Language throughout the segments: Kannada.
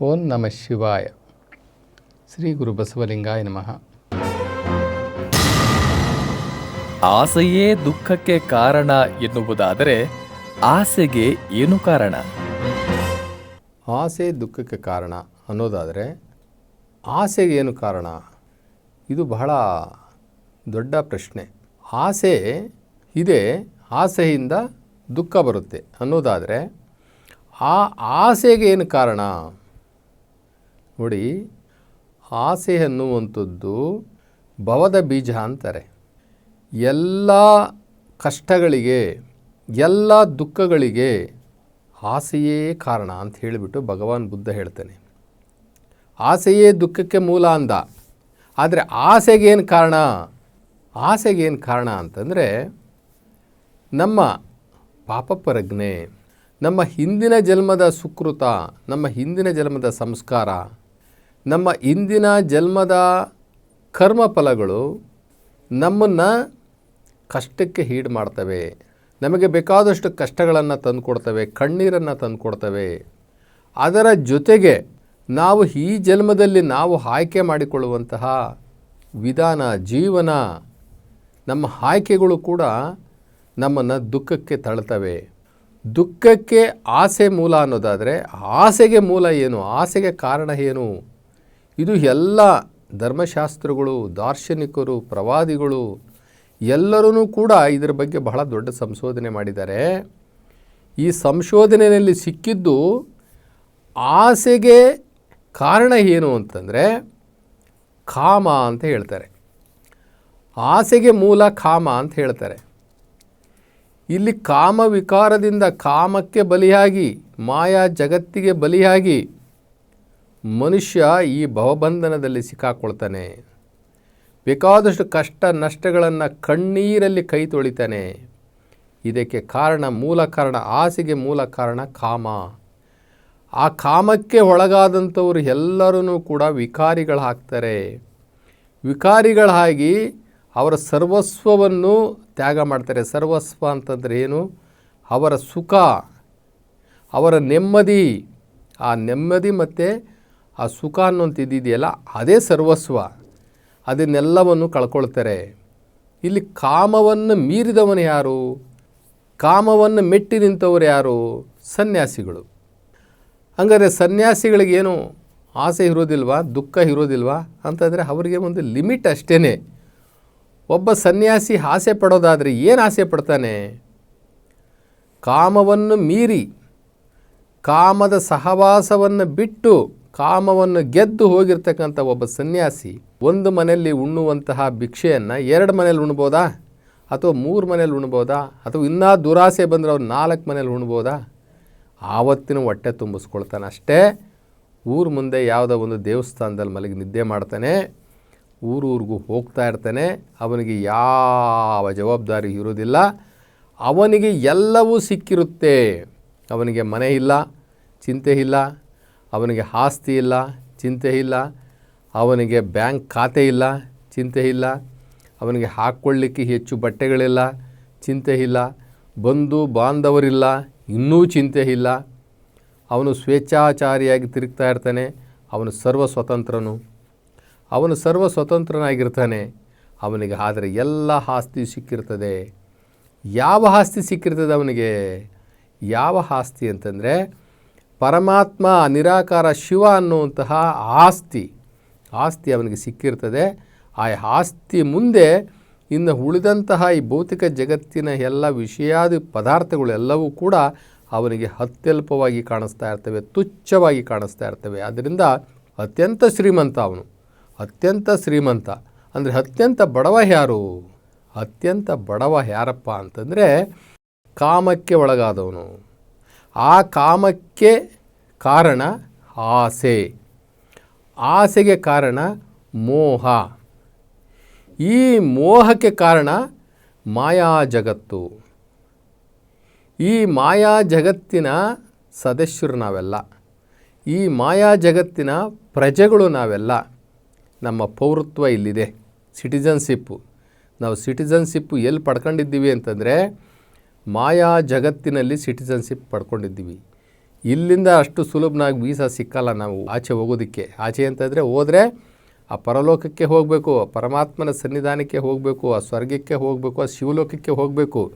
ಓಂ ನಮ ಶಿವಾಯ. ಶ್ರೀ ಗುರು ಬಸವಲಿಂಗಾಯ ನಮಃ. ಆಸೆಯೇ ದುಃಖಕ್ಕೆ ಕಾರಣ ಎನ್ನುವುದಾದರೆ ಆಸೆಗೆ ಏನು ಕಾರಣ? ಆಸೆ ದುಃಖಕ್ಕೆ ಕಾರಣ ಅನ್ನೋದಾದರೆ ಆಸೆಗೆ ಏನು ಕಾರಣ? ಇದು ಬಹಳ ದೊಡ್ಡ ಪ್ರಶ್ನೆ. ಆಸೆ ಇದೆ ಆಸೆಯಿಂದ ದುಃಖ ಬರುತ್ತೆ ಅನ್ನೋದಾದರೆ ಆ ಆಸೆಗೆ ಏನು ಕಾರಣ? ನೋಡಿ, ಆಸೆ ಅನ್ನುವಂಥದ್ದು ಭವದ ಬೀಜ ಅಂತಾರೆ. ಎಲ್ಲ ಕಷ್ಟಗಳಿಗೆ, ಎಲ್ಲ ದುಃಖಗಳಿಗೆ ಆಸೆಯೇ ಕಾರಣ ಅಂತ ಹೇಳಿಬಿಟ್ಟು ಭಗವಾನ್ ಬುದ್ಧ ಹೇಳ್ತಾನೆ. ಆಸೆಯೇ ದುಃಖಕ್ಕೆ ಮೂಲ ಅಂದ. ಆದರೆ ಆಸೆಗೇನು ಕಾರಣ? ಆಸೆಗೇನು ಕಾರಣ ಅಂತಂದರೆ, ನಮ್ಮ ಪಾಪ ಪ್ರಜ್ಞೆ ನಮ್ಮ ಹಿಂದಿನ ಜನ್ಮದ ಸುಕೃತ, ನಮ್ಮ ಹಿಂದಿನ ಜನ್ಮದ ಸಂಸ್ಕಾರ ನಮ್ಮ ಇಂದಿನ ಜನ್ಮದ ಕರ್ಮಫಲಗಳು ನಮ್ಮನ್ನು ಕಷ್ಟಕ್ಕೆ ಹೀಡ್ ಮಾಡ್ತವೆ. ನಮಗೆ ಬೇಕಾದಷ್ಟು ಕಷ್ಟಗಳನ್ನು ತಂದುಕೊಡ್ತವೆ, ಕಣ್ಣೀರನ್ನು ತಂದುಕೊಡ್ತವೆ. ಅದರ ಜೊತೆಗೆ ನಾವು ಈ ಜನ್ಮದಲ್ಲಿ ನಾವು ಆಯ್ಕೆ ಮಾಡಿಕೊಳ್ಳುವಂತಹ ವಿಧಾನ, ಜೀವನ ನಮ್ಮ ಆಯ್ಕೆಗಳು ಕೂಡ ನಮ್ಮನ್ನು ದುಃಖಕ್ಕೆ ತಳ್ತವೆ. ದುಃಖಕ್ಕೆ ಆಸೆ ಮೂಲ ಅನ್ನೋದಾದರೆ ಆಸೆಗೆ ಮೂಲ ಏನು? ಆಸೆಗೆ ಕಾರಣ ಏನು? ಇದು ಎಲ್ಲ ಧರ್ಮಶಾಸ್ತ್ರಗಳು, ದಾರ್ಶನಿಕರು, ಪ್ರವಾದಿಗಳು ಎಲ್ಲರೂ ಕೂಡ ಇದರ ಬಗ್ಗೆ ಬಹಳ ದೊಡ್ಡ ಸಂಶೋಧನೆ ಮಾಡಿದ್ದಾರೆ. ಈ ಸಂಶೋಧನೆಯಲ್ಲಿ ಸಿಕ್ಕಿದ್ದು ಆಸೆಗೆ ಕಾರಣ ಏನು ಅಂತಂದರೆ ಕಾಮ ಅಂತ ಹೇಳ್ತಾರೆ. ಆಸೆಗೆ ಮೂಲ ಕಾಮ ಅಂತ ಹೇಳ್ತಾರೆ. ಇಲ್ಲಿ ಕಾಮ ವಿಕಾರದಿಂದ ಕಾಮಕ್ಕೆ ಬಲಿಯಾಗಿ, ಮಾಯಾ ಜಗತ್ತಿಗೆ ಬಲಿಯಾಗಿ ಮನುಷ್ಯ ಈ ಭವಬಂಧನದಲ್ಲಿ ಸಿಕ್ಕಾಕೊಳ್ತಾನೆ. ಬೇಕಾದಷ್ಟು ಕಷ್ಟ ನಷ್ಟಗಳನ್ನು ಕಣ್ಣೀರಲ್ಲಿ ಕೈ ತೊಳಿತಾನೆ. ಇದಕ್ಕೆ ಕಾರಣ ಮೂಲ ಕಾರಣ ಆಸೆಗೆ ಮೂಲ ಕಾರಣ ಕಾಮ. ಆ ಕಾಮಕ್ಕೆ ಒಳಗಾದಂಥವರು ಎಲ್ಲರೂ ಕೂಡ ವಿಕಾರಿಗಳಾಗ್ತಾರೆ ವಿಕಾರಿಗಳಾಗಿ ಅವರ ಸರ್ವಸ್ವವನ್ನು ತ್ಯಾಗ ಮಾಡ್ತಾರೆ. ಸರ್ವಸ್ವ ಅಂತಂದರೆ ಏನು? ಅವರ ಸುಖ, ಅವರ ನೆಮ್ಮದಿ. ಆ ನೆಮ್ಮದಿ ಮತ್ತು ಆ ಸುಖ ಅನ್ನೋಂಥದ್ದಿದೆಯಲ್ಲ ಅದೇ ಸರ್ವಸ್ವ. ಅದನ್ನೆಲ್ಲವನ್ನು ಕಳ್ಕೊಳ್ತಾರೆ. ಇಲ್ಲಿ ಕಾಮವನ್ನು ಮೀರಿದವನು ಯಾರು? ಕಾಮವನ್ನು ಮೆಟ್ಟಿ ನಿಂತವರು ಯಾರು? ಸನ್ಯಾಸಿಗಳು. ಹಂಗಾದರೆ ಸನ್ಯಾಸಿಗಳಿಗೇನು ಆಸೆ ಇರೋದಿಲ್ವಾ? ದುಃಖ ಇರೋದಿಲ್ವಾ? ಅಂತಂದರೆ ಅವರಿಗೆ ಒಂದು ಲಿಮಿಟ್ ಅಷ್ಟೇ ಒಬ್ಬ ಸನ್ಯಾಸಿ ಆಸೆ ಪಡೋದಾದರೆ ಏನು ಆಸೆ ಪಡ್ತಾನೆ? ಕಾಮವನ್ನು ಮೀರಿ, ಕಾಮದ ಸಹವಾಸವನ್ನು ಬಿಟ್ಟು ಕಾಮವನ್ನು ಗೆದ್ದು ಹೋಗಿರ್ತಕ್ಕಂಥ ಒಬ್ಬ ಸನ್ಯಾಸಿ ಒಂದು ಮನೆಯಲ್ಲಿ ಉಣ್ಣುವಂತಹ ಭಿಕ್ಷೆಯನ್ನು ಎರಡು ಮನೇಲಿ ಉಣ್ಬೋದಾ? ಅಥವಾ ಮೂರು ಮನೇಲಿ ಉಣ್ಬೋದಾ? ಅಥವಾ ಇನ್ನೂ ದುರಾಸೆ ಬಂದರೆ ಅವ್ರು ನಾಲ್ಕು ಮನೇಲಿ ಉಣ್ಬೋದಾ? ಆವತ್ತಿನ ಹೊಟ್ಟೆ ತುಂಬಿಸ್ಕೊಳ್ತಾನೆ ಅಷ್ಟೇ. ಊರು ಮುಂದೆ ಯಾವುದೋ ಒಂದು ದೇವಸ್ಥಾನದಲ್ಲಿ ಮಲಗಿ ನಿದ್ದೆ ಮಾಡ್ತಾನೆ. ಊರೂರಿಗೂ ಹೋಗ್ತಾ ಇರ್ತಾನೆ. ಅವನಿಗೆ ಯಾವ ಜವಾಬ್ದಾರಿ ಇರೋದಿಲ್ಲ ಅವನಿಗೆ ಎಲ್ಲವೂ ಸಿಕ್ಕಿರುತ್ತೆ. ಅವನಿಗೆ ಮನೆ ಇಲ್ಲ, ಚಿಂತೆ ಇಲ್ಲ. ಅವನಿಗೆ ಆಸ್ತಿ ಇಲ್ಲ, ಚಿಂತೆ ಇಲ್ಲ, ಅವನಿಗೆ ಬ್ಯಾಂಕ್ ಖಾತೆ ಇಲ್ಲ, ಚಿಂತೆ ಇಲ್ಲ, ಅವನಿಗೆ ಹಾಕ್ಕೊಳ್ಳಿಕ್ಕೆ ಹೆಚ್ಚು ಬಟ್ಟೆಗಳಿಲ್ಲ, ಚಿಂತೆ ಇಲ್ಲ, ಬಂಧು ಬಾಂಧವರಿಲ್ಲ, ಇನ್ನೂ ಚಿಂತೆ ಇಲ್ಲ. ಅವನು ಸ್ವೇಚ್ಛಾಚಾರಿಯಾಗಿ ತಿರುಗ್ತಾ ಇರ್ತಾನೆ, ಅವನು ಸರ್ವ ಸ್ವತಂತ್ರನು ಅವನು ಸರ್ವ ಸ್ವತಂತ್ರನಾಗಿರ್ತಾನೆ ಅವನಿಗೆ ಆದರೆ ಎಲ್ಲ ಆಸ್ತಿ ಸಿಕ್ಕಿರ್ತದೆ. ಯಾವ ಆಸ್ತಿ ಸಿಕ್ಕಿರ್ತದೆ ಅವನಿಗೆ? ಯಾವ ಆಸ್ತಿ ಅಂತಂದರೆ ಪರಮಾತ್ಮ ನಿರಾಕಾರ ಶಿವ ಅನ್ನುವಂತಹ ಆಸ್ತಿ ಆಸ್ತಿ ಅವನಿಗೆ ಸಿಕ್ಕಿರ್ತದೆ. ಆ ಆಸ್ತಿ ಮುಂದೆ ಇನ್ನು ಉಳಿದಂತಹ ಈ ಭೌತಿಕ ಜಗತ್ತಿನ ಎಲ್ಲ ವಿಷಯಾದಿ ಪದಾರ್ಥಗಳೆಲ್ಲವೂ ಕೂಡ ಅವನಿಗೆ ಅತ್ಯಲ್ಪವಾಗಿ ಕಾಣಿಸ್ತಾ ಇರ್ತವೆ, ತುಚ್ಛವಾಗಿ ಕಾಣಿಸ್ತಾ ಇರ್ತವೆ. ಆದ್ದರಿಂದ ಅತ್ಯಂತ ಶ್ರೀಮಂತ ಅವನು, ಅತ್ಯಂತ ಶ್ರೀಮಂತ. ಅಂದರೆ ಅತ್ಯಂತ ಬಡವ ಯಾರು? ಅತ್ಯಂತ ಬಡವ ಯಾರಪ್ಪ ಅಂತಂದರೆ ಕಾಮಕ್ಕೆ ಒಳಗಾದವನು. ಆ ಕಾಮಕ್ಕೆ ಕಾರಣ ಆಸೆ. ಆಸೆಗೆ ಕಾರಣ ಮೋಹ. ಈ ಮೋಹಕ್ಕೆ ಕಾರಣ ಮಾಯಾ ಜಗತ್ತು. ಈ ಮಾಯಾ ಜಗತ್ತಿನ ಸದಸ್ಯರು ನಾವೆಲ್ಲ. ಈ ಮಾಯಾ ಜಗತ್ತಿನ ಪ್ರಜೆಗಳು ನಾವೆಲ್ಲ. ನಮ್ಮ ಪೌರತ್ವ ಇಲ್ಲಿದೆ. ಸಿಟಿಜನ್ಶಿಪ್ಪು ನಾವು ಸಿಟಿಜನ್ಶಿಪ್ಪು ಎಲ್ಲಿ ಪಡ್ಕೊಂಡಿದ್ದೀವಿ ಅಂತಂದರೆ ಮಾಯಾ ಜಗತ್ತಿನಲ್ಲಿ ಸಿಟಿಸನ್ಶಿಪ್ ಪಡ್ಕೊಂಡಿದ್ದೀವಿ. ಇಲ್ಲಿಂದ ಅಷ್ಟು ಸುಲಭನಾಗಿ ವೀಸಾ ಸಿಕ್ಕಲ್ಲ ನಾವು. ಆಚೆ ಹೋಗೋದಕ್ಕೆ. ಆಚೆ ಅಂತಂದರೆ ಹೋದರೆ ಆ ಪರಲೋಕಕ್ಕೆ ಹೋಗಬೇಕು ಪರಮಾತ್ಮನ ಸನ್ನಿಧಾನಕ್ಕೆ ಹೋಗಬೇಕು, ಆ ಸ್ವರ್ಗಕ್ಕೆ ಹೋಗಬೇಕು, ಆ ಶಿವಲೋಕಕ್ಕೆ ಹೋಗಬೇಕು.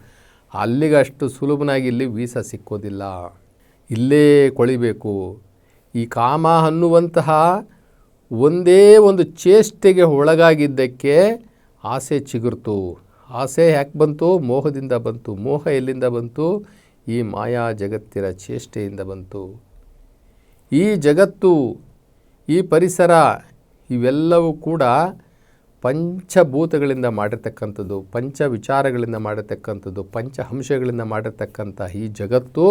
ಅಲ್ಲಿಗೆ ಅಷ್ಟು ಸುಲಭನಾಗಿ ಇಲ್ಲಿ ವೀಸಾ ಸಿಕ್ಕೋದಿಲ್ಲ. ಇಲ್ಲೇ ಕೊಳಿಬೇಕು. ಈ ಕಾಮ ಅನ್ನುವಂತಹ ಒಂದೇ ಒಂದು ಚೇಷ್ಟೆಗೆ ಒಳಗಾಗಿದ್ದಕ್ಕೆ ಆಸೆ ಚಿಗುರ್ತು. ಆಸೆ ಯಾಕೆ ಬಂತು? ಮೋಹದಿಂದ ಬಂತು. ಮೋಹ ಎಲ್ಲಿಂದ ಬಂತು? ಈ ಮಾಯಾ ಜಗತ್ತಿನ ಚೇಷ್ಟೆಯಿಂದ ಬಂತು. ಈ ಜಗತ್ತು, ಈ ಪರಿಸರ ಇವೆಲ್ಲವೂ ಕೂಡ ಪಂಚಭೂತಗಳಿಂದ ಮಾಡಿರ್ತಕ್ಕಂಥದ್ದು ಪಂಚ ವಿಚಾರಗಳಿಂದ ಮಾಡಿರ್ತಕ್ಕಂಥದ್ದು, ಪಂಚಹಂಶಗಳಿಂದ ಮಾಡಿರ್ತಕ್ಕಂಥ ಈ ಜಗತ್ತು,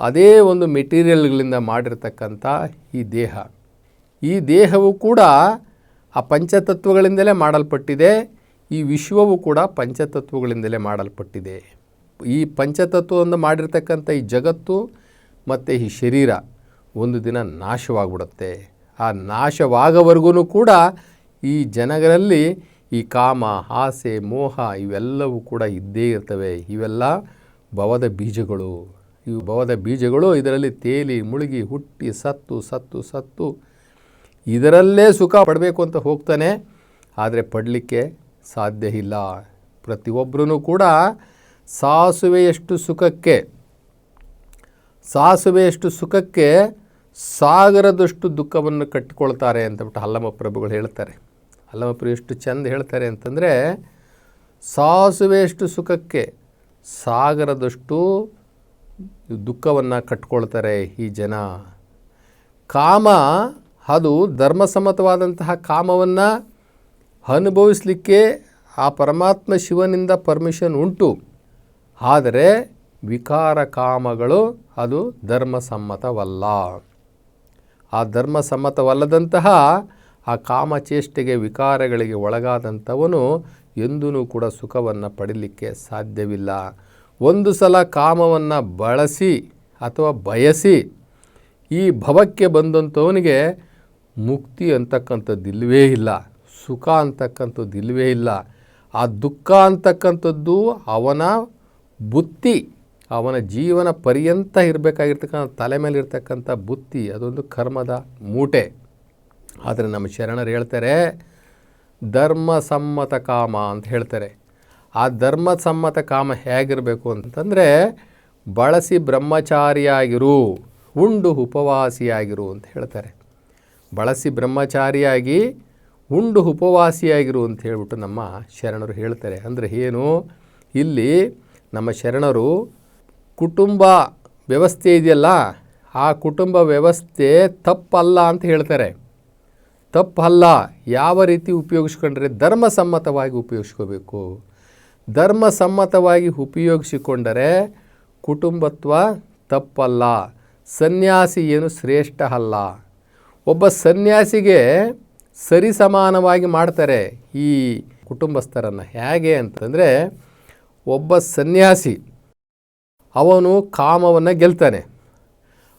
ಅದೇ ಒಂದು ಮೆಟೀರಿಯಲ್ಗಳಿಂದ ಮಾಡಿರ್ತಕ್ಕಂಥ ಈ ದೇಹ. ಈ ದೇಹವು ಕೂಡ ಆ ಪಂಚತತ್ವಗಳಿಂದಲೇ ಮಾಡಲ್ಪಟ್ಟಿದೆ. ಈ ವಿಶ್ವವು ಕೂಡ ಪಂಚತತ್ವಗಳಿಂದಲೇ ಮಾಡಲ್ಪಟ್ಟಿದೆ. ಈ ಪಂಚತತ್ವವನ್ನು ಮಾಡಿರ್ತಕ್ಕಂಥ ಈ ಜಗತ್ತು ಮತ್ತು ಈ ಶರೀರ ಒಂದು ದಿನ ನಾಶವಾಗ್ಬಿಡುತ್ತೆ. ಆ ನಾಶವಾಗವರೆಗೂ ಕೂಡ ಈ ಜನಗಳಲ್ಲಿ ಈ ಕಾಮ, ಆಸೆ, ಮೋಹ ಇವೆಲ್ಲವೂ ಕೂಡ ಇದ್ದೇ ಇರ್ತವೆ. ಇವೆಲ್ಲ ಭವದ ಬೀಜಗಳು. ಇವು ಭವದ ಬೀಜಗಳು ಇದರಲ್ಲಿ ತೇಲಿ, ಮುಳುಗಿ, ಹುಟ್ಟಿ, ಸತ್ತು ಸತ್ತು ಸತ್ತು ಇದರಲ್ಲೇ ಸುಖ ಪಡಬೇಕು ಅಂತ ಹೋಗ್ತಾನೆ. ಆದರೆ ಪಡಲಿಕ್ಕೆ ಸಾಧ್ಯ ಇಲ್ಲ ಪ್ರತಿಯೊಬ್ಬರೂ ಕೂಡ ಸಾಸುವೆಯಷ್ಟು ಸುಖಕ್ಕೆ ಸಾಸುವೆಯಷ್ಟು ಸುಖಕ್ಕೆ ಸಾಗರದಷ್ಟು ದುಃಖವನ್ನು ಕಟ್ಟಿಕೊಳ್ತಾರೆ ಅಂತಬಿಟ್ಟು ಹಲ್ಲಮ ಪ್ರಭುಗಳು ಹೇಳ್ತಾರೆ. ಹಲ್ಲಮ್ಮಪ್ರಭು ಎಷ್ಟು ಚೆಂದ ಹೇಳ್ತಾರೆ ಅಂತಂದರೆ, ಸಾಸುವೆಯಷ್ಟು ಸುಖಕ್ಕೆ ಸಾಗರದಷ್ಟು ದುಃಖವನ್ನು ಕಟ್ಕೊಳ್ತಾರೆ ಈ ಜನ. ಕಾಮ, ಅದು ಧರ್ಮಸಮ್ಮತವಾದಂತಹ ಕಾಮವನ್ನು ಅನುಭವಿಸಲಿಕ್ಕೆ ಆ ಪರಮಾತ್ಮ ಶಿವನಿಂದ ಪರ್ಮಿಷನ್ ಉಂಟು. ಆದರೆ ವಿಕಾರ ಕಾಮಗಳು ಅದು ಧರ್ಮಸಮ್ಮತವಲ್ಲ. ಆ ಧರ್ಮಸಮ್ಮತವಲ್ಲದಂತಹ ಆ ಕಾಮಚೇಷ್ಟೆಗೆ ವಿಕಾರಗಳಿಗೆ ಒಳಗಾದಂಥವನು ಎಂದೂ ಕೂಡ ಸುಖವನ್ನು ಪಡೀಲಿಕ್ಕೆ ಸಾಧ್ಯವಿಲ್ಲ. ಒಂದು ಸಲ ಕಾಮವನ್ನು ಬಳಸಿ ಅಥವಾ ಬಯಸಿ ಈ ಭವಕ್ಕೆ ಬಂದಂಥವನಿಗೆ ಮುಕ್ತಿ ಅಂತಕ್ಕಂಥದ್ದು ಇಲ್ಲವೇ ಇಲ್ಲ. ಸುಖ ಅಂತಕ್ಕಂಥದ್ದು ಇಲ್ಲವೇ ಇಲ್ಲ. ಆ ದುಃಖ ಅಂತಕ್ಕಂಥದ್ದು ಅವನ ಬುತ್ತಿ, ಅವನ ಜೀವನ ಪರ್ಯಂತ ಇರಬೇಕಾಗಿರ್ತಕ್ಕಂಥ, ತಲೆ ಮೇಲೆ ಇರ್ತಕ್ಕಂಥ ಬುತ್ತಿ, ಅದೊಂದು ಕರ್ಮದ ಮೂಟೆ. ಆದರೆ ನಮ್ಮ ಶರಣರು ಹೇಳ್ತಾರೆ ಧರ್ಮಸಮ್ಮತ ಕಾಮ ಅಂತ ಹೇಳ್ತಾರೆ. ಆ ಧರ್ಮಸಮ್ಮತ ಕಾಮ ಹೇಗಿರಬೇಕು ಅಂತಂದರೆ, ಬಳಸಿ ಬ್ರಹ್ಮಚಾರಿಯಾಗಿರು, ಉಂಡು ಉಪವಾಸಿಯಾಗಿರು ಅಂತ ಹೇಳ್ತಾರೆ. ಬಳಸಿ ಬ್ರಹ್ಮಚಾರಿಯಾಗಿ ಉಂಡು ಉಪವಾಸಿಯಾಗಿರು ಅಂತ ಹೇಳಿಬಿಟ್ಟು ನಮ್ಮ ಶರಣರು ಹೇಳ್ತಾರೆ. ಅಂದರೆ ಏನು? ಇಲ್ಲಿ ನಮ್ಮ ಶರಣರು ಕುಟುಂಬ ವ್ಯವಸ್ಥೆ ಇದೆಯಲ್ಲ, ಆ ಕುಟುಂಬ ವ್ಯವಸ್ಥೆ ತಪ್ಪಲ್ಲ ಅಂತ ಹೇಳ್ತಾರೆ. ತಪ್ಪಲ್ಲ, ಯಾವ ರೀತಿ ಉಪಯೋಗಿಸ್ಕೊಂಡ್ರೆ ಧರ್ಮಸಮ್ಮತವಾಗಿ ಉಪಯೋಗಿಸ್ಕೋಬೇಕು? ಧರ್ಮಸಮ್ಮತವಾಗಿ ಉಪಯೋಗಿಸಿಕೊಂಡರೆ ಕುಟುಂಬತ್ವ ತಪ್ಪಲ್ಲ. ಸನ್ಯಾಸಿ ಏನು ಶ್ರೇಷ್ಠ ಅಲ್ಲ. ಒಬ್ಬ ಸನ್ಯಾಸಿಗೆ ಸರಿ ಸಮಾನವಾಗಿ ಮಾಡ್ತಾರೆ ಈ ಕುಟುಂಬಸ್ಥರನ್ನು. ಹೇಗೆ ಅಂತಂದರೆ, ಒಬ್ಬ ಸನ್ಯಾಸಿ, ಅವನು ಕಾಮವನ್ನು ಗೆಲ್ತಾನೆ.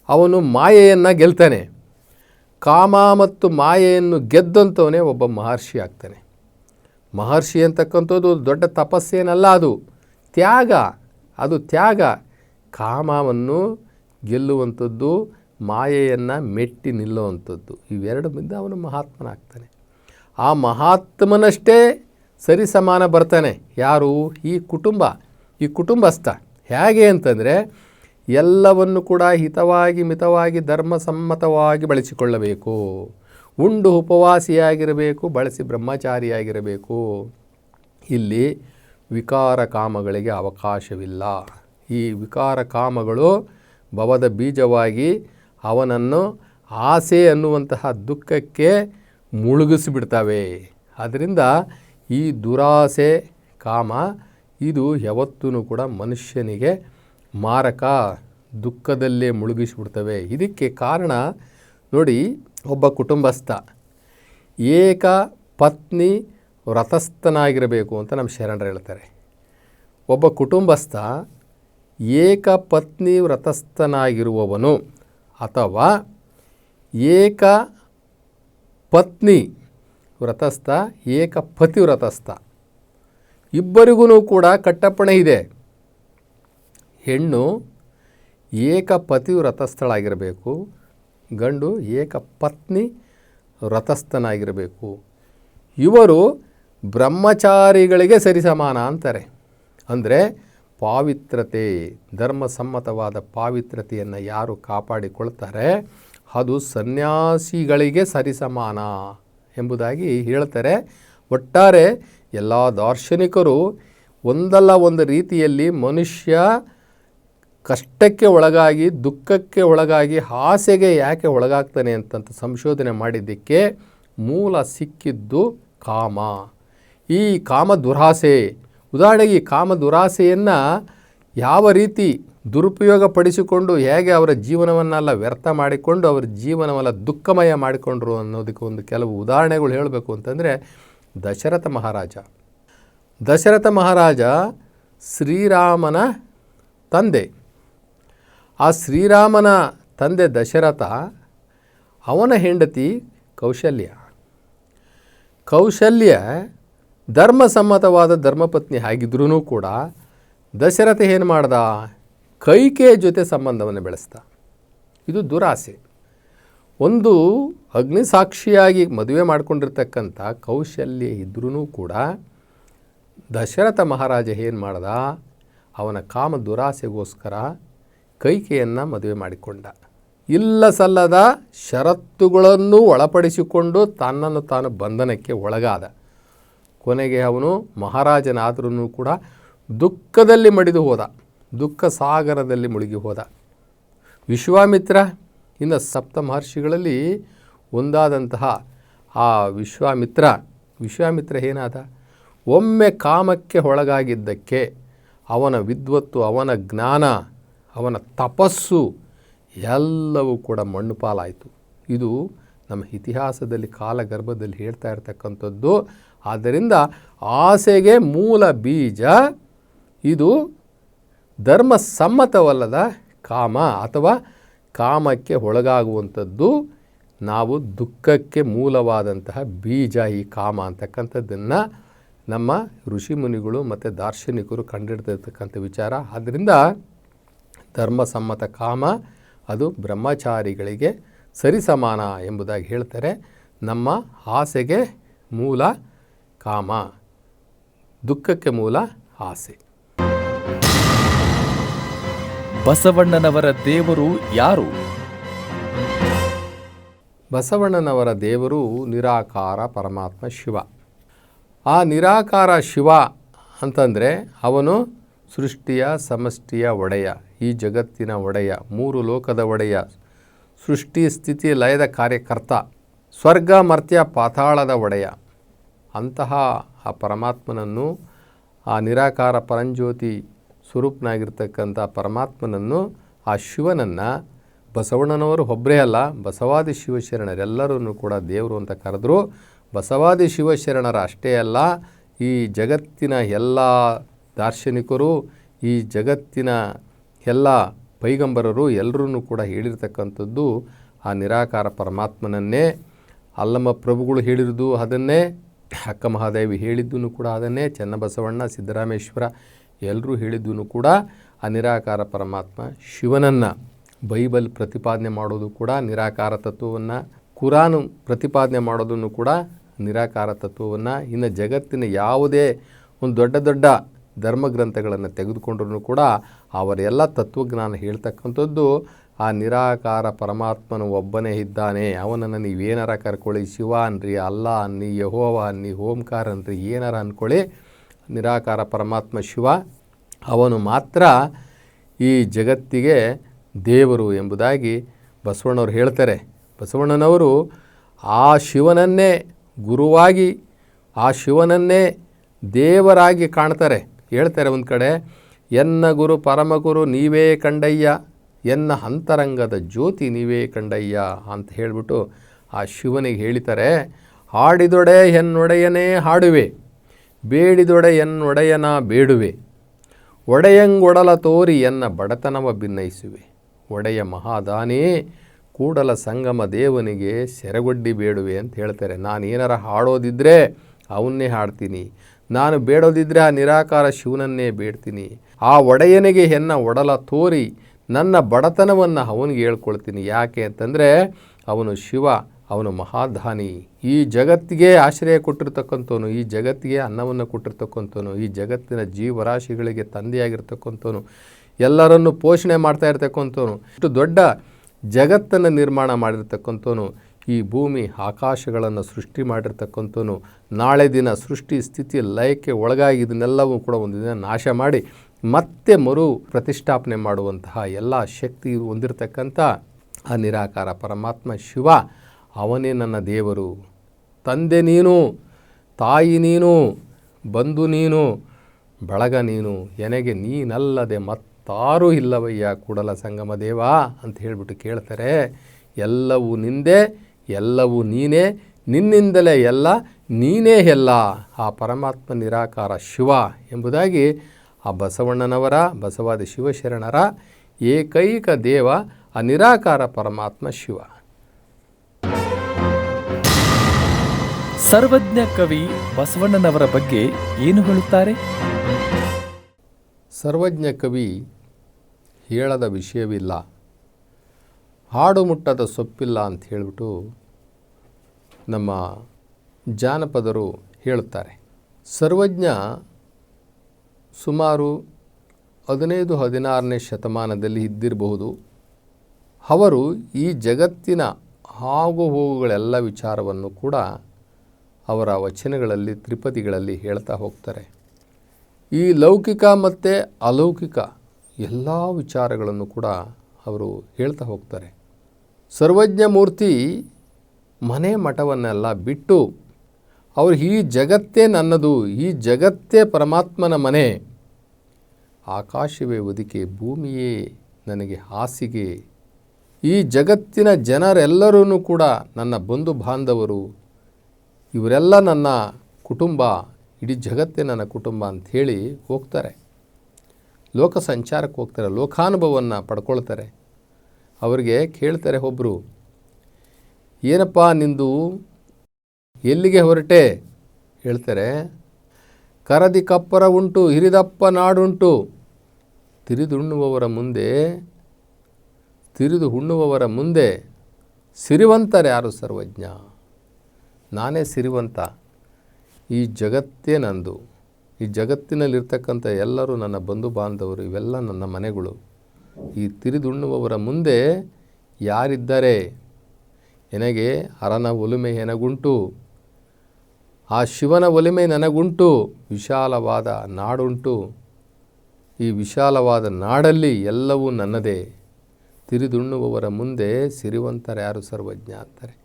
ಅವನು ಮಾಯೆಯನ್ನು ಗೆಲ್ತಾನೆ. ಕಾಮ ಮತ್ತು ಮಾಯೆಯನ್ನು ಗೆದ್ದಂಥವನೇ ಒಬ್ಬ ಮಹರ್ಷಿ ಆಗ್ತಾನೆ. ಮಹರ್ಷಿ ಅಂತಕ್ಕಂಥದ್ದು ದೊಡ್ಡ ತಪಸ್ಸೇನಲ್ಲ ಅದು. ತ್ಯಾಗ ಅದು ತ್ಯಾಗ. ಕಾಮವನ್ನು ಗೆಲ್ಲುವಂಥದ್ದು ಮಾಯೆಯನ್ನು ಮೆಟ್ಟಿ ನಿಲ್ಲುವಂಥದ್ದು. ಇವೆರಡು ಬಿದ್ದು ಅವನು ಮಹಾತ್ಮನಾಗ್ತಾನೆ. ಆ ಮಹಾತ್ಮನಷ್ಟೇ ಸರಿ ಸಮಾನ ಬರ್ತಾನೆ. ಯಾರು? ಈ ಕುಟುಂಬ. ಈ ಕುಟುಂಬಸ್ಥ. ಹೇಗೆ ಅಂತಂದರೆ ಎಲ್ಲವನ್ನು ಕೂಡ ಹಿತವಾಗಿ, ಮಿತವಾಗಿ ಧರ್ಮಸಮ್ಮತವಾಗಿ ಬಳಸಿಕೊಳ್ಳಬೇಕು. ಉಂಡು ಉಪವಾಸಿಯಾಗಿರಬೇಕು, ಬಳಸಿ ಬ್ರಹ್ಮಚಾರಿಯಾಗಿರಬೇಕು. ಇಲ್ಲಿ ವಿಕಾರ ಕಾಮಗಳಿಗೆ ಅವಕಾಶವಿಲ್ಲ. ಈ ವಿಕಾರ ಕಾಮಗಳು ಭವದ ಬೀಜವಾಗಿ ಅವನನ್ನು ಆಸೆ ಅನ್ನುವಂತಹ ದುಃಖಕ್ಕೆ ಮುಳುಗಿಸಿಬಿಡ್ತವೆ. ಆದ್ದರಿಂದ ಈ ದುರಾಸೆ ಕಾಮ, ಇದು ಯಾವತ್ತೂ ಕೂಡ ಮನುಷ್ಯನಿಗೆ ಮಾರಕ, ದುಃಖದಲ್ಲೇ ಮುಳುಗಿಸಿಬಿಡ್ತವೆ. ಇದಕ್ಕೆ ಕಾರಣ ನೋಡಿ, ಒಬ್ಬ ಕುಟುಂಬಸ್ಥ, ಏಕ ಪತ್ನಿ ವ್ರತಸ್ಥನಾಗಿರಬೇಕು ಅಂತ ನಮ್ಮ ಶರಣರು ಹೇಳ್ತಾರೆ. ಒಬ್ಬ ಕುಟುಂಬಸ್ಥ ಏಕ ಪತ್ನಿ ವ್ರತಸ್ಥನಾಗಿರುವವನು ಅಥವಾ ಏಕ ಪತ್ನಿ ವ್ರತಸ್ಥ, ಏಕ ಪತಿ ವ್ರತಸ್ಥ. ಇಬ್ಬರಿಗೂ ಕೂಡ ಕಟ್ಟಪ್ಪಣೆ ಇದೆ. ಹೆಣ್ಣು ಏಕ ಪತಿ ವ್ರತಸ್ಥಳ ವ್ರತಸ್ಥಳಾಗಿರಬೇಕು, ಗಂಡು ಏಕ ಪತ್ನಿ ವ್ರತಸ್ಥನಾಗಿರಬೇಕು. ಇವರು ಬ್ರಹ್ಮಚಾರಿಗಳಿಗೆ ಸರಿಸಮಾನ ಅಂತಾರೆ. ಅಂದರೆ ಪಾವಿತ್ರತೆ, ಧರ್ಮಸಮ್ಮತವಾದ ಪಾವಿತ್ರತೆಯನ್ನು ಯಾರು ಕಾಪಾಡಿಕೊಳ್ತಾರೆ? ಅದು ಸನ್ಯಾಸಿಗಳಿಗೆ ಸರಿಸಮಾನ ಎಂಬುದಾಗಿ ಹೇಳ್ತಾರೆ. ಒಟ್ಟಾರೆ ಎಲ್ಲ ದಾರ್ಶನಿಕರು ಒಂದಲ್ಲ ಒಂದು ರೀತಿಯಲ್ಲಿ ಮನುಷ್ಯ ಕಷ್ಟಕ್ಕೆ ಒಳಗಾಗಿ, ದುಃಖಕ್ಕೆ ಒಳಗಾಗಿ ಆಸೆಗೆ ಯಾಕೆ ಒಳಗಾಗ್ತಾನೆ ಅಂತಂತ ಸಂಶೋಧನೆ ಮಾಡಿದ್ದಕ್ಕೆ ಮೂಲ ಸಿಕ್ಕಿದ್ದು ಕಾಮ. ಈ ಕಾಮ ದುರಾಸೆ ಉದಾಹರಣೆಗೆ ಈ ಕಾಮ ದುರಾಸೆಯನ್ನು ಯಾವ ರೀತಿ ದುರುಪಯೋಗ ಪಡಿಸಿಕೊಂಡು ಹೇಗೆ ಅವರ ಜೀವನವನ್ನೆಲ್ಲ ವ್ಯರ್ಥ ಮಾಡಿಕೊಂಡು ಅವರ ಜೀವನವೆಲ್ಲ ದುಃಖಮಯ ಮಾಡಿಕೊಂಡ್ರು ಅನ್ನೋದಕ್ಕೆ ಒಂದು ಕೆಲವು ಉದಾಹರಣೆಗಳು ಹೇಳಬೇಕು ಅಂತಂದರೆ ದಶರಥ ಮಹಾರಾಜ. ದಶರಥ ಮಹಾರಾಜ ಶ್ರೀರಾಮನ ತಂದೆ. ಆ ಶ್ರೀರಾಮನ ತಂದೆ ದಶರಥ ಅವನ ಹೆಂಡತಿ ಕೌಶಲ್ಯ. ಕೌಶಲ್ಯ ಧರ್ಮಸಮ್ಮತವಾದ ಧರ್ಮಪತ್ನಿ ಆಗಿದ್ರೂ ಕೂಡ ದಶರಥ ಏನು ಮಾಡ್ದ? ಕೈಕೆಯ ಜೊತೆ ಸಂಬಂಧವನ್ನು ಬೆಳೆಸ್ದ. ಇದು ದುರಾಸೆ. ಒಂದು ಅಗ್ನಿಸಾಕ್ಷಿಯಾಗಿ ಮದುವೆ ಮಾಡಿಕೊಂಡಿರ್ತಕ್ಕಂಥ ಕೌಶಲ್ಯ ಇದ್ರೂ ಕೂಡ ದಶರಥ ಮಹಾರಾಜ ಏನು ಮಾಡ್ದ? ಅವನ ಕಾಮ ದುರಾಸೆಗೋಸ್ಕರ ಕೈಕೆಯನ್ನು ಮದುವೆ ಮಾಡಿಕೊಂಡ. ಇಲ್ಲ ಸಲ್ಲದ ಷರತ್ತುಗಳನ್ನು ಒಳಪಡಿಸಿಕೊಂಡು ತನ್ನನ್ನು ತಾನು ಬಂಧನಕ್ಕೆ ಒಳಗಾದ. ಕೊನೆಗೆ ಅವನು ಮಹಾರಾಜನಾದ್ರೂ ಕೂಡ ದುಃಖದಲ್ಲಿ ಮಡಿದು ಹೋದ, ದುಃಖ ಸಾಗರದಲ್ಲಿ ಮುಳುಗಿ ಹೋದ. ವಿಶ್ವಾಮಿತ್ರ, ಇನ್ನು ಸಪ್ತ ಮಹರ್ಷಿಗಳಲ್ಲಿ ಒಂದಾದಂತಹ ಆ ವಿಶ್ವಾಮಿತ್ರ ವಿಶ್ವಾಮಿತ್ರ ಏನಾದ? ಒಮ್ಮೆ ಕಾಮಕ್ಕೆ ಒಳಗಾಗಿದ್ದಕ್ಕೆ ಅವನ ವಿದ್ವತ್ತು, ಅವನ ಜ್ಞಾನ, ಅವನ ತಪಸ್ಸು ಎಲ್ಲವೂ ಕೂಡ ಮಣ್ಣು ಪಾಲಾಯಿತು. ಇದು ನಮ್ಮ ಇತಿಹಾಸದಲ್ಲಿ, ಕಾಲಗರ್ಭದಲ್ಲಿ ಹೇಳ್ತಾ ಇರ್ತಕ್ಕಂಥದ್ದು ಆದ್ದರಿಂದ ಆಸೆಗೆ ಮೂಲ ಬೀಜ ಇದು ಧರ್ಮಸಮ್ಮತವಲ್ಲದ ಕಾಮ ಅಥವಾ ಕಾಮಕ್ಕೆ ಒಳಗಾಗುವಂಥದ್ದು. ನಾವು ದುಃಖಕ್ಕೆ ಮೂಲವಾದಂತಹ ಬೀಜ ಈ ಕಾಮ ಅಂತಕ್ಕಂಥದ್ದನ್ನು ನಮ್ಮ ಋಷಿಮುನಿಗಳು ಮತ್ತು ದಾರ್ಶನಿಕರು ಕಂಡಿಡ್ತಿರ್ತಕ್ಕಂಥ ವಿಚಾರ. ಆದ್ದರಿಂದ ಧರ್ಮಸಮ್ಮತ ಕಾಮ ಅದು ಬ್ರಹ್ಮಚಾರಿಗಳಿಗೆ ಸರಿಸಮಾನ ಎಂಬುದಾಗಿ ಹೇಳ್ತಾರೆ. ನಮ್ಮ ಆಸೆಗೆ ಮೂಲ ಕಾಮ ದುಃಖಕ್ಕೆ ಮೂಲ ಆಸೆ. ಬಸವಣ್ಣನವರ ದೇವರು ಯಾರು? ಬಸವಣ್ಣನವರ ದೇವರು ನಿರಾಕಾರ ಪರಮಾತ್ಮ ಶಿವ. ಆ ನಿರಾಕಾರ ಶಿವ ಅಂತಂದರೆ ಅವನು ಸೃಷ್ಟಿಯ ಸಮಷ್ಟಿಯ ಒಡೆಯ ಈ ಜಗತ್ತಿನ ಒಡೆಯ ಮೂರು ಲೋಕದ ಒಡೆಯ ಸೃಷ್ಟಿ ಸ್ಥಿತಿ ಲಯದ ಕಾರ್ಯಕರ್ತ ಸ್ವರ್ಗ ಮರ್ತ್ಯ ಪಾತಾಳದ ಒಡೆಯ. ಅಂತಹ ಆ ಪರಮಾತ್ಮನನ್ನು, ಆ ನಿರಾಕಾರ ಪರಂಜ್ಯೋತಿ ಸ್ವರೂಪನಾಗಿರ್ತಕ್ಕಂಥ ಪರಮಾತ್ಮನನ್ನು, ಆ ಶಿವನನ್ನು ಬಸವಣ್ಣನವರು ಒಬ್ಬರೇ ಅಲ್ಲ, ಬಸವಾದಿ ಶಿವಶರಣರೆಲ್ಲರನ್ನು ಕೂಡ ದೇವರು ಅಂತ ಕರೆದ್ರು. ಬಸವಾದಿ ಶಿವಶರಣರ ಅಷ್ಟೇ ಅಲ್ಲ, ಈ ಜಗತ್ತಿನ ಎಲ್ಲ ದಾರ್ಶನಿಕರು, ಈ ಜಗತ್ತಿನ ಎಲ್ಲ ಪೈಗಂಬರರು ಎಲ್ಲರೂ ಕೂಡ ಹೇಳಿರ್ತಕ್ಕಂಥದ್ದು ಆ ನಿರಾಕಾರ ಪರಮಾತ್ಮನನ್ನೇ. ಅಲ್ಲಮ್ಮ ಪ್ರಭುಗಳು ಹೇಳಿರೋದು ಅದನ್ನೇ. ಅಕ್ಕ ಮಹಾದೇವಿ ಹೇಳಿದ್ದೂ ಕೂಡ ಅದನ್ನೇ ಚನ್ನಬಸವಣ್ಣ, ಸಿದ್ದರಾಮೇಶ್ವರ ಎಲ್ಲರೂ ಹೇಳಿದ್ದೂ ಕೂಡ ಆ ನಿರಾಕಾರ ಪರಮಾತ್ಮ ಶಿವನನ್ನು ಬೈಬಲ್ ಪ್ರತಿಪಾದನೆ ಮಾಡೋದು ಕೂಡ ನಿರಾಕಾರ ತತ್ವವನ್ನು, ಕುರಾನು ಪ್ರತಿಪಾದನೆ ಮಾಡೋದನ್ನು ಕೂಡ ನಿರಾಕಾರ ತತ್ವವನ್ನು, ಇನ್ನು ಜಗತ್ತಿನ ಯಾವುದೇ ಒಂದು ದೊಡ್ಡ ದೊಡ್ಡ ಧರ್ಮಗ್ರಂಥಗಳನ್ನು ತೆಗೆದುಕೊಂಡ್ರೂ ಕೂಡ ಅವರೆಲ್ಲ ತತ್ವಜ್ಞಾನ ಹೇಳ್ತಕ್ಕಂಥದ್ದು ಆ ನಿರಾಕಾರ ಪರಮಾತ್ಮನು ಒಬ್ಬನೇ ಇದ್ದಾನೆ. ಅವನನ್ನು ನೀವೇನಾರ ಕರ್ಕೊಳ್ಳಿ. ಶಿವ ಅನ್ರಿ, ಅಲ್ಲ ಅನ್ನಿ ಯಹೋವ ಅನ್ನಿ ಓಂಕಾರ ಅನ್ರಿ, ಏನಾರ ಅಂದ್ಕೊಳ್ಳಿ ನಿರಾಕಾರ ಪರಮಾತ್ಮ ಶಿವ. ಅವನು ಮಾತ್ರ ಈ ಜಗತ್ತಿಗೆ ದೇವರು ಎಂಬುದಾಗಿ ಬಸವಣ್ಣವ್ರು ಹೇಳ್ತಾರೆ. ಬಸವಣ್ಣನವರು ಆ ಶಿವನನ್ನೇ ಗುರುವಾಗಿ, ಆ ಶಿವನನ್ನೇ ದೇವರಾಗಿ ಕಾಣ್ತಾರೆ. ಹೇಳ್ತಾರೆ ಒಂದು ಕಡೆ, ಎನ್ನ ಗುರು ಪರಮಗುರು ನೀವೇ ಕಂಡಯ್ಯ. ಎನ್ನ ಅಂತರಂಗದ ಜ್ಯೋತಿ ನೀವೇ ಕಂಡಯ್ಯ ಅಂತ ಹೇಳಿಬಿಟ್ಟು ಆ ಶಿವನಿಗೆ ಹೇಳಿತಾರೆ, ಹಾಡಿದೊಡೆ ಎನ್ನೊಡೆಯನೇ ಹಾಡುವೆ, ಬೇಡಿದೊಡೆ ಎನ್ನೊಡೆಯನ ಬೇಡುವೆ, ಒಡೆಯಂಗೊಡಲ ತೋರಿ ಎನ್ನ ಬಡತನವ ಭಿನ್ನಯಿಸುವೆ ಒಡೆಯ ಮಹಾದಾನೇ ಕೂಡಲ ಸಂಗಮ ದೇವನಿಗೆ ಸೆರಗೊಡ್ಡಿ ಬೇಡುವೆ ಅಂತ ಹೇಳ್ತಾರೆ. ನಾನು ಏನಾರ ಹಾಡೋದಿದ್ದರೆ ಅವನ್ನೇ ಹಾಡ್ತೀನಿ, ನಾನು ಬೇಡೋದಿದ್ದರೆ ಆ ನಿರಾಕಾರ ಶಿವನನ್ನೇ ಬೇಡ್ತೀನಿ, ಆ ಒಡೆಯನಿಗೆ ಎನ್ನ ಒಡಲ ತೋರಿ ನನ್ನ ಬಡತನವನ್ನು ಅವನಿಗೆ ಹೇಳ್ಕೊಳ್ತೀನಿ. ಯಾಕೆ ಅಂತಂದರೆ, ಅವನು ಶಿವ, ಅವನು ಮಹಾಧಾನಿ. ಈ ಜಗತ್ತಿಗೆ ಆಶ್ರಯ ಕೊಟ್ಟಿರ್ತಕ್ಕಂಥವನು, ಈ ಜಗತ್ತಿಗೆ ಅನ್ನವನ್ನು ಕೊಟ್ಟಿರ್ತಕ್ಕಂಥವನು, ಈ ಜಗತ್ತಿನ ಜೀವರಾಶಿಗಳಿಗೆ ತಂದೆಯಾಗಿರ್ತಕ್ಕಂಥವನು, ಎಲ್ಲರನ್ನು ಪೋಷಣೆ ಮಾಡ್ತಾ ಇರ್ತಕ್ಕಂಥವನು, ಇಷ್ಟು ದೊಡ್ಡ ಜಗತ್ತನ್ನು ನಿರ್ಮಾಣ ಮಾಡಿರ್ತಕ್ಕಂಥವನು, ಈ ಭೂಮಿ ಆಕಾಶಗಳನ್ನು ಸೃಷ್ಟಿ ಮಾಡಿರ್ತಕ್ಕಂಥವನು, ನಾಳೆ ದಿನ ಸೃಷ್ಟಿ ಸ್ಥಿತಿ ಲಯಕ್ಕೆ ಒಳಗಾಗಿ ಇದನ್ನೆಲ್ಲವೂ ಕೂಡ ಒಂದು ದಿನ ನಾಶ ಮಾಡಿ ಮತ್ತೆ ಮರು ಪ್ರತಿಷ್ಠಾಪನೆ ಮಾಡುವಂತಹ ಎಲ್ಲ ಶಕ್ತಿ ಹೊಂದಿರತಕ್ಕಂಥ ಆ ನಿರಾಕಾರ ಪರಮಾತ್ಮ ಶಿವ, ಅವನೇ ನನ್ನ ದೇವರು. ತಂದೆ ನೀನು, ತಾಯಿ ನೀನು, ಬಂಧು ನೀನು, ಬಳಗ ನೀನು, ಎನಗೆ ನೀನಲ್ಲದೆ ಮತ್ತಾರೂ ಇಲ್ಲವಯ್ಯ ಕೂಡಲ ಸಂಗಮ ದೇವ ಅಂತ ಹೇಳಿಬಿಟ್ಟು ಕೇಳ್ತಾರೆ. ಎಲ್ಲವೂ ನಿಂದೆ, ಎಲ್ಲವೂ ನೀನೇ, ನಿನ್ನಿಂದಲೇ ಎಲ್ಲ ನೀನೇ ಎಲ್ಲ ಆ ಪರಮಾತ್ಮ ನಿರಾಕಾರ ಶಿವ ಎಂಬುದಾಗಿ ಆ ಬಸವಣ್ಣನವರ ಬಸವಾದಿ ಶಿವಶರಣರ ಏಕೈಕ ದೇವ ಆ ನಿರಾಕಾರ ಪರಮಾತ್ಮ ಶಿವ. ಸರ್ವಜ್ಞ ಕವಿ ಬಸವಣ್ಣನವರ ಬಗ್ಗೆ ಏನು ಹೇಳುತ್ತಾರೆ? ಸರ್ವಜ್ಞ ಕವಿ ಹೇಳದ ವಿಷಯವಿಲ್ಲ. ಹಾಡು ಮುಟ್ಟದ ಸೊಪ್ಪಿಲ್ಲ ಅಂತ ಹೇಳಿಬಿಟ್ಟು ನಮ್ಮ ಜಾನಪದರು ಹೇಳುತ್ತಾರೆ. ಸರ್ವಜ್ಞ ಸುಮಾರು ಹದಿನೈದು, ಹದಿನಾರನೇ ಶತಮಾನದಲ್ಲಿ ಇದ್ದಿರಬಹುದು. ಅವರು ಈ ಜಗತ್ತಿನ ಆಗು ಹೋಗುಗಳೆಲ್ಲ ವಿಚಾರವನ್ನು ಕೂಡ ಅವರ ವಚನಗಳಲ್ಲಿ, ತ್ರಿಪದಿಗಳಲ್ಲಿ ಹೇಳ್ತಾ ಹೋಗ್ತಾರೆ. ಈ ಲೌಕಿಕ ಮತ್ತು ಅಲೌಕಿಕ ಎಲ್ಲ ವಿಚಾರಗಳನ್ನು ಕೂಡ ಅವರು ಹೇಳ್ತಾ ಹೋಗ್ತಾರೆ. ಸರ್ವಜ್ಞ ಮೂರ್ತಿ ಮನೆ ಮಠವನ್ನೆಲ್ಲ ಬಿಟ್ಟು ಅವರು ಈ ಜಗತ್ತೇ ನನ್ನದು, ಈ ಜಗತ್ತೇ ಪರಮಾತ್ಮನ ಮನೆ. ಆಕಾಶವೇ ಒದಿಕೆ, ಭೂಮಿಯೇ ನನಗೆ ಹಾಸಿಗೆ. ಈ ಜಗತ್ತಿನ ಜನರೆಲ್ಲರೂ ಕೂಡ ನನ್ನ ಬಂಧು ಬಾಂಧವರು. ಇವರೆಲ್ಲ ನನ್ನ ಕುಟುಂಬ, ಇಡೀ ಜಗತ್ತೇ ನನ್ನ ಕುಟುಂಬ ಅಂಥೇಳಿ ಹೋಗ್ತಾರೆ. ಲೋಕ ಸಂಚಾರಕ್ಕೆ ಹೋಗ್ತಾರೆ, ಲೋಕಾನುಭವವನ್ನು ಪಡ್ಕೊಳ್ತಾರೆ. ಅವರಿಗೆ ಕೇಳ್ತಾರೆ ಒಬ್ಬರು ಏನಪ್ಪ ನಿಂದು ಎಲ್ಲಿಗೆ ಹೊರಟೆ? ಹೇಳ್ತಾರೆ, ಕರದಿ ಕಪ್ಪರ ಉಂಟು, ಹಿರಿದಪ್ಪ ನಾಡುಂಟು. ತಿರಿದುಣ್ಣುವವರ ಮುಂದೆ ತಿರಿದು ಹುಣ್ಣುವವರ ಮುಂದೆ ಸಿರಿವಂತರು ಯಾರು ಸರ್ವಜ್ಞ? ನಾನೇ ಸಿರಿವಂತ. ಈ ಜಗತ್ತೇ ನಂದು. ಈ ಜಗತ್ತಿನಲ್ಲಿರ್ತಕ್ಕಂಥ ಎಲ್ಲರೂ ನನ್ನ ಬಂಧು ಬಾಂಧವರು, ಇವೆಲ್ಲ ನನ್ನ ಮನೆಗಳು. ಈ ತಿರಿದುಣ್ಣುವವರ ಮುಂದೆ ಯಾರಿದ್ದಾರೆ? ನನಗೆ ಅರನ ಒಲುಮೆ ನನಗುಂಟು ಆ ಶಿವನ ಒಲಿಮೆ ನನಗುಂಟು, ವಿಶಾಲವಾದ ನಾಡುಂಟು. ಈ ವಿಶಾಲವಾದ ನಾಡಲ್ಲಿ ಎಲ್ಲವೂ ನನ್ನದೇ. ತಿರಿದುಣ್ಣುವವರ ಮುಂದೆ ಸಿರಿವಂತರ್ಯಾರು ಸರ್ವಜ್ಞ ಅಂತಾರೆ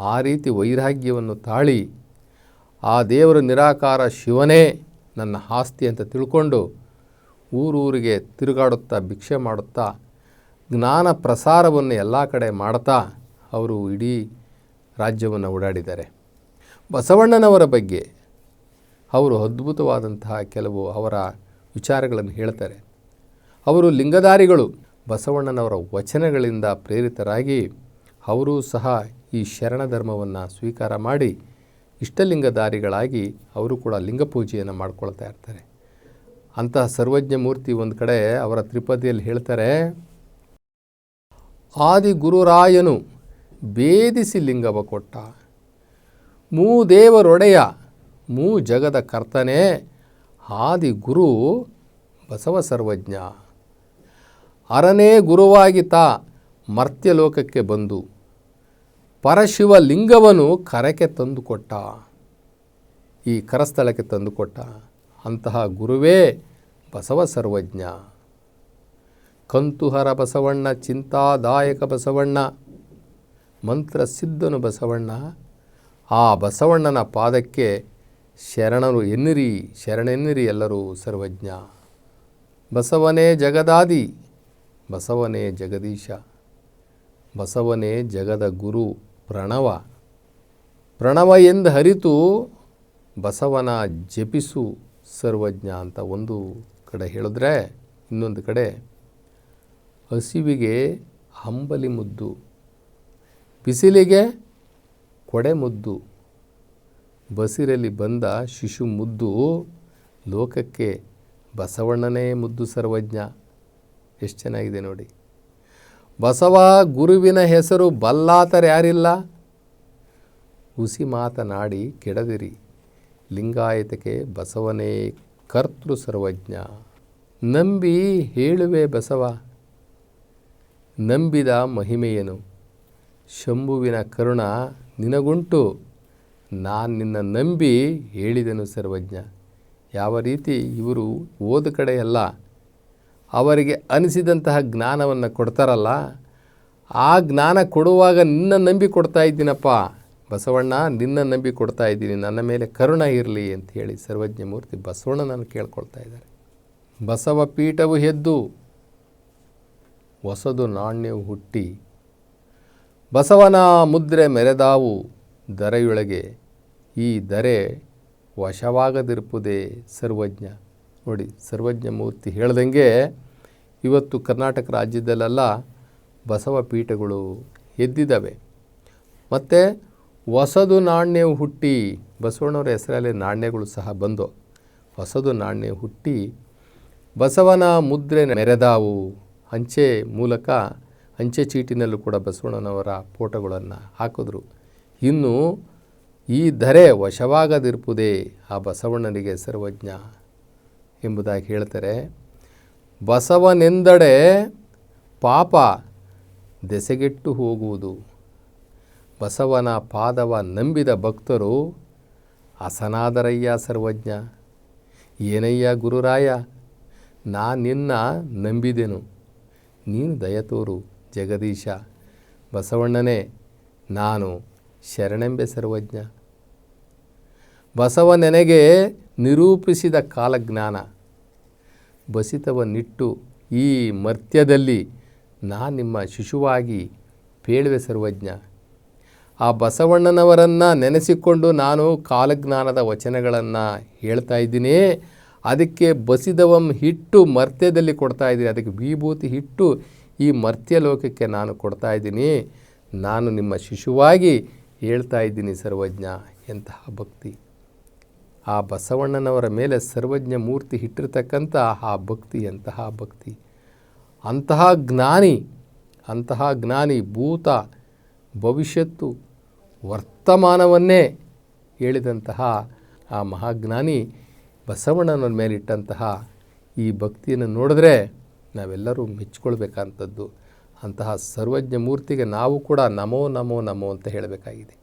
ಆ ರೀತಿ ವೈರಾಗ್ಯವನ್ನು ತಾಳಿ, ಆ ದೇವರ ನಿರಾಕಾರ ಶಿವನೇ ನನ್ನ ಆಸ್ತಿ ಅಂತ ತಿಳ್ಕೊಂಡು ಊರೂರಿಗೆ ತಿರುಗಾಡುತ್ತಾ, ಭಿಕ್ಷೆ ಮಾಡುತ್ತಾ, ಜ್ಞಾನ ಪ್ರಸಾರವನ್ನು ಎಲ್ಲ ಕಡೆ ಮಾಡ್ತಾ, ಅವರು ಇಡೀ ರಾಜ್ಯವನ್ನು ಓಡಾಡಿದ್ದಾರೆ. ಬಸವಣ್ಣನವರ ಬಗ್ಗೆ ಅವರು ಅದ್ಭುತವಾದಂತಹ ಕೆಲವು ಅವರ ವಿಚಾರಗಳನ್ನು ಹೇಳ್ತಾರೆ. ಅವರು ಲಿಂಗಧಾರಿಗಳು. ಬಸವಣ್ಣನವರ ವಚನಗಳಿಂದ ಪ್ರೇರಿತರಾಗಿ ಅವರೂ ಸಹ ಈ ಶರಣ ಧರ್ಮವನ್ನು ಸ್ವೀಕಾರ ಮಾಡಿ ಇಷ್ಟಲಿಂಗಧಾರಿಗಳಾಗಿ ಅವರು ಕೂಡ ಲಿಂಗ ಪೂಜೆಯನ್ನು ಮಾಡ್ಕೊಳ್ತಾ ಇರ್ತಾರೆ. ಅಂತಹ ಸರ್ವಜ್ಞ ಮೂರ್ತಿ ಒಂದು ಕಡೆ ಅವರ ತ್ರಿಪದಿಯಲ್ಲಿ ಹೇಳ್ತಾರೆ ಆದಿ ಗುರುರಾಯನು ಭೇದಿಸಿ ಲಿಂಗವ ಕೊಟ್ಟ ಮೂ ದೇವರೊಡೆಯ ಮೂ ಜಗದ ಕರ್ತನೇ ಆದಿ ಗುರು ಬಸವ ಸರ್ವಜ್ಞ. ಅರನೇ ಗುರುವಾಗಿ ತಾ ಮರ್ತ್ಯಲೋಕಕ್ಕೆ ಬಂದು ಪರಶಿವ ಲಿಂಗವನ್ನು ಕರಕ್ಕೆ ತಂದುಕೊಟ್ಟ ಈ ಕರಸ್ಥಳಕ್ಕೆ ತಂದುಕೊಟ್ಟ ಅಂತಹ ಗುರುವೇ ಬಸವ ಸರ್ವಜ್ಞ. ಕಂತುಹರ ಬಸವಣ್ಣ, ಚಿಂತಾದಾಯಕ ಬಸವಣ್ಣ ಮಂತ್ರ ಸಿದ್ಧನು ಬಸವಣ್ಣ ಆ ಬಸವಣ್ಣನ ಪಾದಕ್ಕೆ ಶರಣರು ಎನ್ನಿರಿ, ಶರಣೆನ್ನಿರಿ ಎಲ್ಲರೂ ಸರ್ವಜ್ಞ. ಬಸವನೇ ಜಗದಾದಿ, ಬಸವನೇ ಜಗದೀಶ. ಬಸವನೇ ಜಗದ ಗುರು ಪ್ರಣವ. ಪ್ರಣವ ಎಂದು ಹರಿತು ಬಸವನ ಜಪಿಸು ಸರ್ವಜ್ಞ ಅಂತ ಒಂದು ಕಡೆ ಹೇಳಿದ್ರೆ ಇನ್ನೊಂದು ಕಡೆ. ಹಸಿವಿಗೆ ಹಂಬಲಿ ಮುದ್ದು. ಬಿಸಿಲಿಗೆ ಕೊಡೆ ಮುದ್ದು ಬಸಿರಲ್ಲಿ ಬಂದ ಶಿಶು ಮುದ್ದು ಲೋಕಕ್ಕೆ ಬಸವಣ್ಣನೇ ಮುದ್ದು ಸರ್ವಜ್ಞ. ಎಷ್ಟು ಚೆನ್ನಾಗಿದೆ ನೋಡಿ. ಬಸವ ಗುರುವಿನ ಹೆಸರು ಬಲ್ಲಾತರ್ಯಾರಿಲ್ಲ ಹುಸಿ ಮಾತನಾಡಿ ಕೆಡದಿರಿ. ಲಿಂಗಾಯತಕ್ಕೆ ಬಸವನೇ ಕರ್ತೃ ಸರ್ವಜ್ಞ. ನಂಬಿ ಹೇಳುವೆ ಬಸವ. ನಂಬಿದ ಮಹಿಮೆಯನು? ಶಂಭುವಿನ ಕರುಣ ನಿನಗುಂಟು. ನಾನು ನಿನ್ನ ನಂಬಿ ಹೇಳಿದೆನು ಸರ್ವಜ್ಞ. ಯಾವ ರೀತಿ ಇವರು ಓದ ಕಡೆಯಲ್ಲ, ಅವರಿಗೆ ಅನಿಸಿದಂತಹ ಜ್ಞಾನವನ್ನು ಕೊಡ್ತಾರಲ್ಲ, ಆ ಜ್ಞಾನ ಕೊಡುವಾಗ ನಿನ್ನ ನಂಬಿ ಕೊಡ್ತಾ ಇದ್ದೀನಪ್ಪ. ಬಸವಣ್ಣ, ನಿನ್ನ ನಂಬಿ ಕೊಡ್ತಾ ಇದ್ದೀನಿ, ನನ್ನ ಮೇಲೆ ಕರುಣ ಇರಲಿ ಅಂತ ಹೇಳಿ ಸರ್ವಜ್ಞ ಮೂರ್ತಿ ಬಸವಣ್ಣನನ್ನು ಕೇಳ್ಕೊಳ್ತಾ ಇದ್ದಾರೆ. ಬಸವ ಪೀಠವು ಎದ್ದು ಹೊಸದು ನಾಣ್ಯವು ಹುಟ್ಟಿ ಬಸವನ ಮುದ್ರೆ ಮೆರೆದಾವು ದರೆಯೊಳಗೆ, ಈ ದರೆ ವಶವಾಗದಿರುವುದೇ ಸರ್ವಜ್ಞ. ನೋಡಿ, ಸರ್ವಜ್ಞ ಮೂರ್ತಿ ಹೇಳ್ದಂಗೆ ಇವತ್ತು ಕರ್ನಾಟಕ ರಾಜ್ಯದಲ್ಲೆಲ್ಲ ಬಸವ ಪೀಠಗಳು ಎದ್ದಿದ್ದಾವೆ. ಮತ್ತು ಹೊಸದು ನಾಣ್ಯವು ಹುಟ್ಟಿ, ಬಸವಣ್ಣವರ ಹೆಸರಲ್ಲಿ ನಾಣ್ಯಗಳು ಸಹ ಬಂದು, ಹೊಸದು ನಾಣ್ಯ ಹುಟ್ಟಿ ಬಸವನ ಮುದ್ರೆ ಮೆರೆದಾವು ಅಂಚೆ ಮೂಲಕ ಅಂಚೆ ಚೀಟಿನಲ್ಲೂ ಕೂಡ ಬಸವಣ್ಣನವರ ಫೋಟೋಗಳನ್ನು ಹಾಕಿದ್ರು. ಇನ್ನು ಈ ಧರೆ ವಶವಾಗದಿರ್ಪುದೇ ಆ ಬಸವಣ್ಣನಿಗೆ ಸರ್ವಜ್ಞ ಎಂಬುದಾಗಿ ಹೇಳ್ತಾರೆ. ಬಸವನೆಂದಡೆ ಪಾಪ ದೆಸೆಗೆಟ್ಟು ಹೋಗುವುದು. ಬಸವನ ಪಾದವ ನಂಬಿದ ಭಕ್ತರು ಅಸನಾದರಯ್ಯ ಸರ್ವಜ್ಞ. ಏನಯ್ಯ ಗುರುರಾಯ, ನಾ ನಿನ್ನ ನಂಬಿದೆನು. ನೀನು ದಯತೋರು ಜಗದೀಶ ಬಸವಣ್ಣನೇ, ನಾನು ಶರಣೆಂಬೆ ಸರ್ವಜ್ಞ. ಬಸವ ನೆನೆಗೆ ನಿರೂಪಿಸಿದ ಕಾಲಜ್ಞಾನ. ಬಸಿತವನ್ನಿಟ್ಟು ಈ ಮರ್ತ್ಯದಲ್ಲಿ ನಾನು ನಿಮ್ಮ ಶಿಶುವಾಗಿ ಪೇಳುವೆ ಸರ್ವಜ್ಞ. ಆ ಬಸವಣ್ಣನವರನ್ನು ನೆನೆಸಿಕೊಂಡು ನಾನು ಕಾಲಜ್ಞಾನದ ವಚನಗಳನ್ನು ಹೇಳ್ತಾ ಇದ್ದೀನಿ, ಅದಕ್ಕೆ ಬಸಿದವಂ ಹಿಟ್ಟು ಮರ್ತ್ಯದಲ್ಲಿ ಕೊಡ್ತಾ ಇದ್ದೀನಿ ಅದಕ್ಕೆ ವಿಭೂತಿ ಹಿಟ್ಟು ಈ ಮರ್ತ್ಯ ಲೋಕಕ್ಕೆ ನಾನು ಕೊಡ್ತಾ ಇದ್ದೀನಿ. ನಾನು ನಿಮ್ಮ ಶಿಶುವಾಗಿ ಹೇಳ್ತಾ ಇದ್ದೀನಿ ಸರ್ವಜ್ಞ ಎಂತಹ ಭಕ್ತಿ. ಆ ಬಸವಣ್ಣನವರ ಮೇಲೆ ಸರ್ವಜ್ಞ ಮೂರ್ತಿ ಇಟ್ಟಿರ್ತಕ್ಕಂಥ ಆ ಭಕ್ತಿ ಎಂತಹ ಭಕ್ತಿ. ಅಂತಹ ಜ್ಞಾನಿ ಅಂತಹ ಜ್ಞಾನಿ ಭೂತ ಭವಿಷ್ಯತ್ತು ವರ್ತಮಾನವನ್ನೇ ಹೇಳಿದಂತಹ ಆ ಮಹಾಜ್ಞಾನಿ ಬಸವಣ್ಣನ ಮೇಲಿಟ್ಟಂತಹ ಈ ಭಕ್ತಿಯನ್ನು ನೋಡಿದ್ರೆ ನಾವೆಲ್ಲರೂ ಮೆಚ್ಕೊಳ್ಬೇಕಂಥದ್ದು ಅಂತಹ ಸರ್ವಜ್ಞ ಮೂರ್ತಿಗೆ ನಾವು ಕೂಡ ನಮೋ ನಮೋ ನಮೋ ಅಂತ ಹೇಳಬೇಕಾಗಿದೆ.